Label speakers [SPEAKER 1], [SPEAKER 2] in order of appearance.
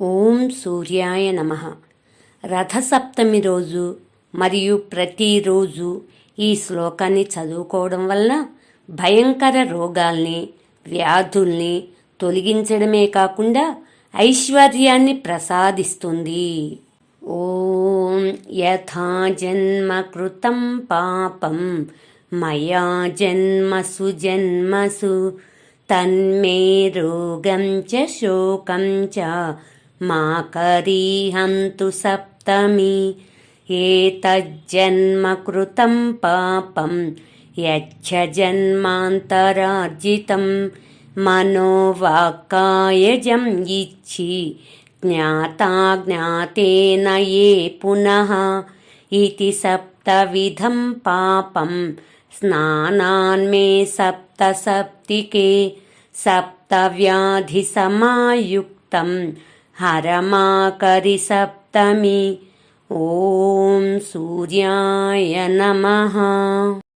[SPEAKER 1] ఓం సూర్యాయ నమ. రథసప్తమి రోజు మరియు ప్రతిరోజు ఈ శ్లోకాన్ని చదువుకోవడం వలన భయంకర రోగాల్ని వ్యాధుల్ని తొలగించడమే కాకుండా ఐశ్వర్యాన్ని ప్రసాదిస్తుంది. ఓం యథా జన్మ కృతం పాపం మయా జన్మసు జన్మసు తన్మే రోగం చ శోకం చ మా కరీహంతు సప్తమి ఏతజ్జన్మ కృతం పాపం యచ్చ జన్మాంతరార్జితం మనోవాక్కాయజం ఇచ్చి జ్ఞాతాజ్ఞాతేన ఏ పునః ఇతి సప్తవిధం పాపం స్నానాన్మే సప్త సప్తికే సప్తవ్యాధిసమాయుక్తం हरमाकरिसप्तमी ॐ सूर्याय नमः।